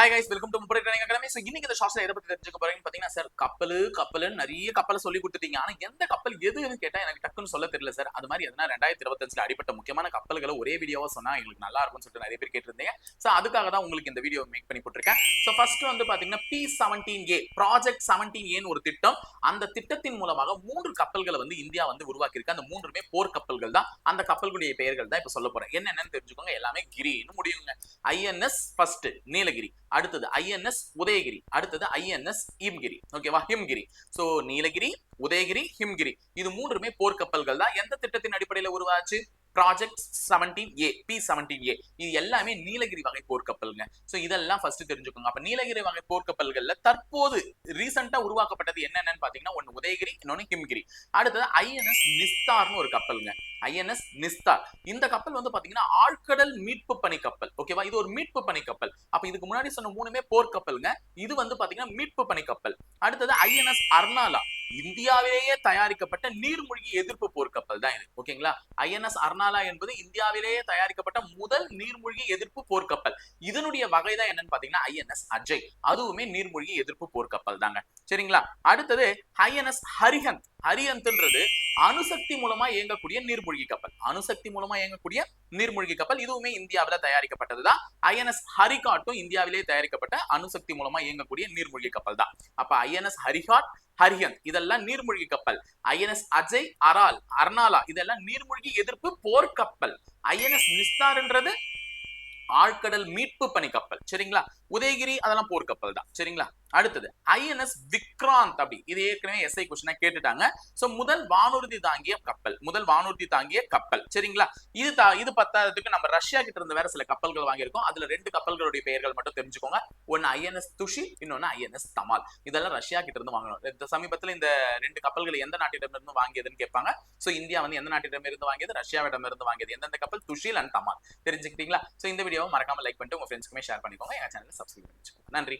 Hi guys welcome to Muppadai training academy so இன்னைக்கு இந்த ஷார்ட்ஸ்ல எதை பத்தி தெரிஞ்சுக்க போறீங்கன்னு பாத்தீங்கன்னா சார் கப்பல் கப்பல் நிறைய கப்பலை சொல்லி கொடுத்துட்டீங்க. ஆனா எந்த கப்பல் எதுன்னு கேட்டா எனக்கு டக்குன்னு சொல்ல தெரியல சார் அது மாதிரி எதனா ரெண்டாயிரத்தி இருபத்தஞ்சுல அடிப்பட்ட முக்கியமான கப்பல்களை ஒரே வீடியோவா சொன்னா எங்களுக்கு நல்லா இருக்கும்னு சொல்லிட்டு நிறைய பேர் கேட்டிருந்தீங்க. ஸோ அதுக்காக தான் உங்களுக்கு இந்த வீடியோ மேக் பண்ணி போட்டிருக்கேன். ஸோ ஃபர்ஸ்ட் வந்து பாத்தீங்கன்னா P seventeen A project seventeen ஏன்னு ஒரு திட்டம். அந்த திட்டத்தின் மூலமாக மூன்று கப்பல்களை வந்து இந்தியா வந்து உருவாக்கியிருக்கு. அந்த மூன்றுமே போர் கப்பல்கள் தான். அந்த கப்பல்களுடைய பெயர்கள் தான் இப்ப சொல்ல போறேன். என்னென்னு தெரிஞ்சுக்கோங்க. எல்லாமே கிரின்னு முடியுங்க. INS first Nilgiri. அடுத்தது ஐஎன்எஸ் உதயகிரி அடுத்தது ஐஎன்எஸ் ஹிம்கிரி. ஓகேவா ஹிம்கிரி. சோ நீலகிரி உதயகிரி ஹிம்கிரி. இது மூன்றுமே போர்க்கப்பல்கள் தான் எந்த திட்டத்தின் அடிப்படையில் உருவாச்சு? Project seventeen A P seventeen A இது எல்லாமே நீலகிரி வகை போர்க்கப்பல்ங்க. சோ இதெல்லாம் ஃபர்ஸ்ட் தெரிஞ்சுக்கோங்க. அப்ப நீலகிரி வகை போர்க்கப்பல்கள்ல தற்போது ரீசெண்டா உருவாக்கப்பட்டது என்னென்னு பாத்தீங்கன்னா ஒன்னு உதயகிரி இன்னொன்னு கிம்கிரி அடுத்தது ஐஎன்எஸ் நிஸ்தார்னு ஒரு கப்பலுங்க. ஐஎன்எஸ் நிஸ்தார் இந்த கப்பல் வந்து பாத்தீங்கன்னா ஆழ்கடல் மீட்பு பணி கப்பல். ஓகேவா இது ஒரு மீட்பு பணி கப்பல். அப்ப இதுக்கு முன்னாடி சொன்ன மூணுமே போர் கப்பலுங்க இது வந்து பாத்தீங்கன்னா மீட்பு பணி கப்பல். அடுத்தது ஐஎன்எஸ் அர்னாலா இந்தியாவிலேயே தயாரிக்கப்பட்ட நீர்மூழ்கி எதிர்ப்பு போர்க்கப்பல் தான் இது. ஓகேங்களா? ஐஎன்எஸ் அர்னாலா என்பது இந்தியாவிலேயே தயாரிக்கப்பட்ட முதல் நீர்மூழ்கி எதிர்ப்பு போர்க்கப்பல். இதனுடைய வகை தான் என்னன்னு பாத்தீங்கன்னா ஐஎன்எஸ் அஜய். அதுவுமே நீர்மூழ்கி எதிர்ப்பு போர்க்கப்பல் தாங்க. சரிங்களா? அடுத்தது ஐஎன்எஸ் ஹரிஹந்த். ஹரிஹந்த்ன்றது அணுசக்தி மூலமா இயங்கக்கூடிய நீர்மூழ்கி கப்பல். அணுசக்தி மூலமா இயங்கக்கூடிய நீர்மூழ்கி கப்பல். இதுவுமே இந்தியாவில் தயாரிக்கப்பட்டதுதான் ஐஎன்எஸ் ஹரிகாட்டும் இந்தியாவிலேயே தயாரிக்கப்பட்ட அணுசக்தி மூலமா இயங்கக்கூடிய நீர்மூழ்கி கப்பல் தான். அப்ப ஐஎன்எஸ் ஹரிகாட் ஹரிஹந்த் இதெல்லாம் நீர்மூழ்கி கப்பல். ஐஎன்எஸ் அஜய் அரால் அர்னாலா இதெல்லாம் நீர்மூழ்கி எதிர்ப்பு போர்க்கப்பல். ஐஎன்எஸ் நிஸ்தார்ன்றது ஆழ்கடல் மீட்பு பணி கப்பல் சரிங்களா? உதயகிரி அதெல்லாம் போர்க்கப்பல் தான் சரிங்களா? அடுத்தது ஐஎன்எஸ் விக்ராந்த் அப்படி. இது ஏற்கனவே எஸ்ஐ கொஸ்டினா கேட்டுட்டாங்க. சோ முதல் வானூர்தி தாங்கிய கப்பல் முதல் வானூர்தி தாங்கிய கப்பல். சரிங்களா? இது தா இது பத்தாததுக்கு நம்ம ரஷ்யா கிட்ட இருந்து வேற சில கப்பல்கள் வாங்கியிருக்கோம். அதுல ரெண்டு கப்பல்களுடைய பெயர்கள் மட்டும் தெரிஞ்சுக்கோங்க. ஒன்னு ஐஎன்எஸ் துஷி இன்னொன்னு ஐஎன்எஸ் தமால் இதெல்லாம் ரஷ்யா கிட்ட இருந்து வாங்கணும். இந்த சமீபத்துல இந்த ரெண்டு கப்பல்கள் எந்த நாட்டிடம் இருந்து வாங்கியதுன்னு கேட்பாங்க. சோ இந்தியா வந்து எந்த நாட்டிடம் இருந்து வாங்கியது? ரஷ்யாவிடம் இருந்து வாங்கியது. எந்தெந்த கப்பல்? துஷில் அண்ட் தமால் தெரிஞ்சுக்கிட்டீங்களா? சோ இந்த வீடியோவை மறக்காம லைக் பண்ணிட்டு உங்க ஃப்ரெண்ட்ஸ்க்குமே ஷேர் பண்ணிக்கோங்க. எங்க சேனல் சப்ஸ்கிரைப் பண்ணி நன்றி.